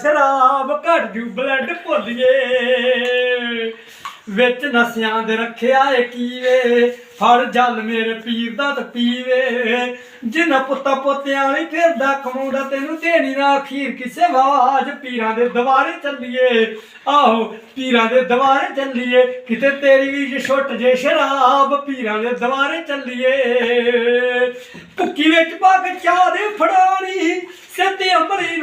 ਸ਼ਰਾਬ ਘਟ ਜੂ ਬਲੱਡ ਭੁੱਲੀਏ। ਵਿੱਚ ਨਸਿਆਂ ਦੇ ਰੱਖਿਆ ਏ ਕੀਵੇ ਫੜ ਜਲ ਮੇਰੇ ਪੀਰ ਦਾ ਤੇ ਪੀਵੇ ਜਿਨ ਪੁੱਤਾ ਪੋਤਿਆਂ ਵਾਲੀ ਫਿਰਦਾ ਕਮਾਉਂਦਾ ਤੈਨੂੰ ਦੇਣੀ ਨਾ ਅਖੀਰ ਕਿਸੇ ਵਾਜ ਪੀਰਾਂ ਦੇ ਦਵਾਰੇ ਚੱਲੀਏ। ਆਹੋ, ਪੀਰਾਂ ਦੇ ਦਵਾਰੇ ਚੱਲੀਏ। ਕਿਤੇ ਤੇਰੀ ਵੀ ਛੁੱਟ ਜੇ ਸ਼ਰਾਬ, ਪੀਰਾਂ ਦੇ ਦਵਾਰੇ ਚੱਲੀਏ। ਭੁੱਕੀ ਵਿੱਚ ਪਾ ਕੇ ਚਾਹ ਦੇ ਫੜਾਣੀ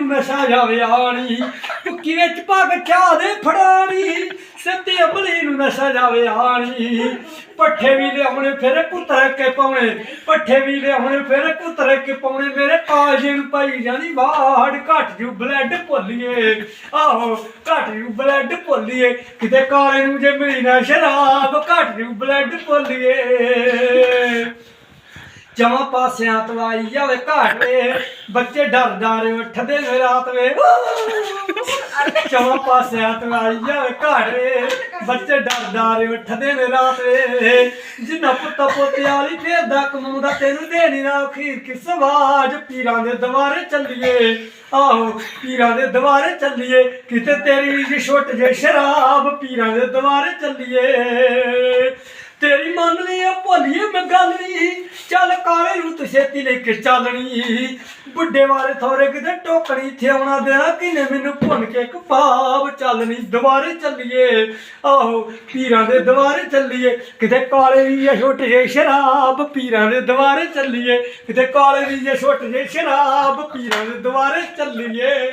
ਨਸ਼ਾ ਜਾਵੇ ਆਣੀ, ਭੁੱਕੀ ਵਿੱਚ ਪਾ ਕੇ ਦੇ ਫੜਾਣੀ, ਸਿੱਧੇ ਅੰਬਲੀ ਨੂੰ ਨਸ਼ਾ ਜਾਵੇ ਆਣੀ। ਪੱਠੇ ਵੀ ਲਿਆਉਣੇ, ਫਿਰ ਕੁੱਤਰ ਕੇ ਪਾਉਣੇ। ਪੱਠੇ ਵੀ ਲਿਆਉਣੇ, ਫਿਰ ਕੁੱਤਰ ਕੇ ਪਾਉਣੇ। ਮੇਰੇ ਕਾਜੇ ਨੂੰ ਪਾਈ ਜਾਂਦੀ ਬਾੜ ਘਟ ਜੂ ਬਲੱਡ ਭੁੱਲੀਏ। ਆਹੋ, ਘਟ ਜੂ ਬਲੱਡ ਭੁੱਲੀਏ। ਕਿਤੇ ਕਾਲੇ ਨੂੰ ਜੇ ਮਿਲੀ ਨਾ ਸ਼ਰਾਬ, ਘਟ ਜੂ ਬਲੱਡ ਭੁੱਲੀਏ। ਜਮਾ ਪਾਸਿਆਂ ਤੋਂ ਆਈ ਜਾਵੇ ਘਾਟ ਵੇ, ਬੱਚੇ ਡਰ ਡਰ ਉੱਠਦੇ ਨੇ ਰਾਤ ਵੇ। ਜਮਾ ਪਾਸਿਆਂ ਤੋਂ ਆਈ ਜਾਵੇ ਘਾਟ ਵੇ, ਬੱਚੇ ਡਰ ਡਰ ਉੱਠਦੇ ਨੇ ਰਾਤ ਵੇ। ਜਿੰਨਾ ਪੁੱਤਾ ਪੋਤੇ ਵਾਲੀ ਫੇਰਦਾ ਕਮਾਉਂਦਾ ਤੈਨੂੰ ਦੇਣੀ ਨਾ ਅਖੀਰ ਕਿਸ ਆਵਾਜ਼ ਪੀਰਾਂ ਦੇ ਦਵਾਰੇ ਚੱਲੀਏ, ਆਹੋ, ਪੀਰਾਂ ਦੇ ਦਵਾਰੇ ਚੱਲੀਏ। ਕਿਤੇ ਤੇਰੀ ਜੀ ਛੁੱਟ ਜੇ ਸ਼ਰਾਬ, ਪੀਰਾਂ ਦੇ ਦਵਾਰੇ ਚੱਲੀਏ। ਤੇਰੀ ਮੰਨ ਲਈ ਆ ਭੋਲੀਏ ਮੈਂ ਗੱਲ ਨਹੀਂ ਚੱਲ ਕਾਲੇ ਨੂੰ ਤੂੰ ਛੇਤੀ ਲੈ ਕੇ ਚੱਲਣੀ ਬੁੱਢੇ ਵਾਲੇ ਥੋਰੇ ਕਿਤੇ ਟੋਕਣੀ ਇੱਥੇ ਆਉਣਾ ਦੇਣਾ ਕਿਨੇ ਮੈਨੂੰ ਭੁੰਨ ਕੇ ਕਪਾਬ ਚੱਲਣੀ। ਦੁਬਾਰੇ ਚੱਲੀਏ, ਆਹੋ, ਪੀਰਾਂ ਦੇ ਦੁਬਾਰੇ ਚੱਲੀਏ। ਕਿਤੇ ਕਾਲੇ ਦੀ ਜੇ ਛੁੱਟ ਜੇ ਸ਼ਰਾਬ, ਪੀਰਾਂ ਦੇ ਦੁਬਾਰੇ ਚੱਲੀਏ। ਕਿਤੇ ਕਾਲੇ ਦੀ ਜੇ ਛੁੱਟ ਜੇ ਸ਼ਰਾਬ, ਪੀਰਾਂ ਦੇ ਦੁਬਾਰੇ ਚੱਲੀਏ।